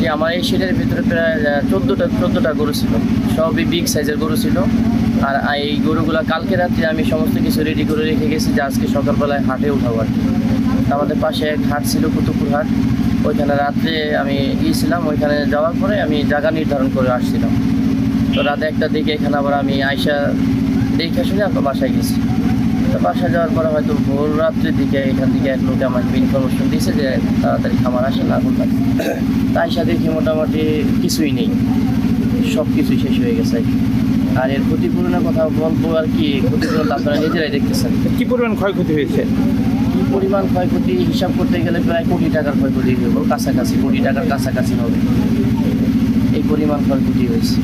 যে আমার এই শেডের ভিতরে প্রায় চোদ্দোটা চোদ্দোটা গরু ছিল। সবই বিগ সাইজের গরু ছিল। আর এই গরুগুলো কালকে রাত্রে আমি সমস্ত কিছু রেডি করে রেখে গেছি যে আজকে সকালবেলায় হাটে উঠাবো আর আমাদের পাশে এক হাট ছিল, কুতুবপুর হাট। ওইখানে রাত্রে আমি গিয়েছিলাম। ওইখানে যাওয়ার পরে আমি জায়গা নির্ধারণ করে আসছিলাম। তো রাতে একটা দিকে এখানে আবার আমি আয়সা দেখে শুনে আপনার বাসায় গেছি। তো বাসায় যাওয়ার পরে হয়তো ভোর রাত্রের দিকে এখান থেকে এক লোক আমাকে ইনফরমেশন দিয়েছে যে তাড়াতাড়ি খামার আসেন আগুন লাগে। তাই সাথে দেখি মোটামুটি কিছুই নেই। সব কিছুই শেষ হয়ে গেছে। আর এর ক্ষতিপূরণের কথা বলব আর কি ক্ষতিপূরণ আপনারা নিজেরাই দেখতেছেন। কি পরিমাণ ক্ষয়ক্ষতি হয়েছে? কি পরিমাণ ক্ষয়ক্ষতি হিসাব করতে গেলে প্রায় কোটি টাকার ক্ষয়ক্ষতি হইব কাছাকাছি কোটি টাকার কাছাকাছি হবে। এই পরিমাণ ক্ষয়ক্ষতি হয়েছে।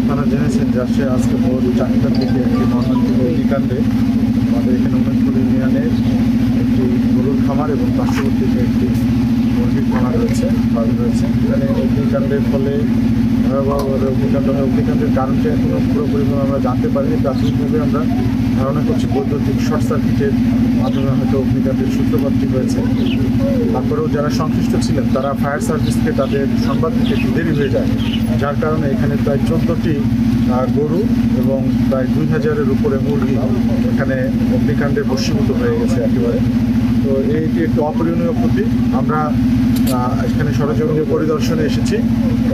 আপনারা জেনেছেন যে আজকে ভোর চারটার দিকে একটি মর্মান্তিক অগ্নিকাণ্ডে আমাদের এখানে উমেশপুর ইউনিয়নের একটি গরুর খামার এবং পার্শ্ববর্তী একটি মুরগির খামার রয়েছে ফার্ম রয়েছে। এখানে অগ্নিকাণ্ডের ফলে অগ্নিকাণ্ড হয় অগ্নিকাণ্ডের কারণটা এখনও পুরোপুরিভাবে আমরা জানতে পারিনি। প্রাথমিকভাবে আমরা ধারণা করছি বৈদ্যুতিক শর্ট সার্কিটের মাধ্যমে হয়তো অগ্নিকাণ্ডের সূত্রপাতটি হয়েছে। তারপরেও যারা সংশ্লিষ্ট ছিলেন, তারা ফায়ার সার্ভিসকে তাদের সংবাদ দিতে একটু দেরি হয়ে যায়। যার কারণে এখানে প্রায় চোদ্দোটি গরু এবং প্রায় দুই হাজারের উপরে মুরগি এখানে অগ্নিকাণ্ডে বশীভূত হয়ে গেছে একেবারে। তো এইটি একটু অপরিণীয় ক্ষতি। আমরা এখানে সরজমিনে পরিদর্শনে এসেছি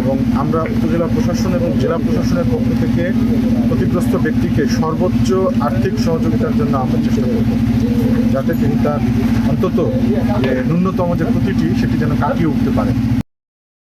এবং আমরা উপজেলা প্রশাসন এবং জেলা প্রশাসনের পক্ষ থেকে ক্ষতিগ্রস্ত ব্যক্তিকে সর্বোচ্চ আর্থিক সহযোগিতার জন্য আমরা চেষ্টা করব, যাতে তিনি তার অন্তত ন্যূনতম যে ক্ষতিটি, সেটি যেন কাটিয়ে উঠতে পারে।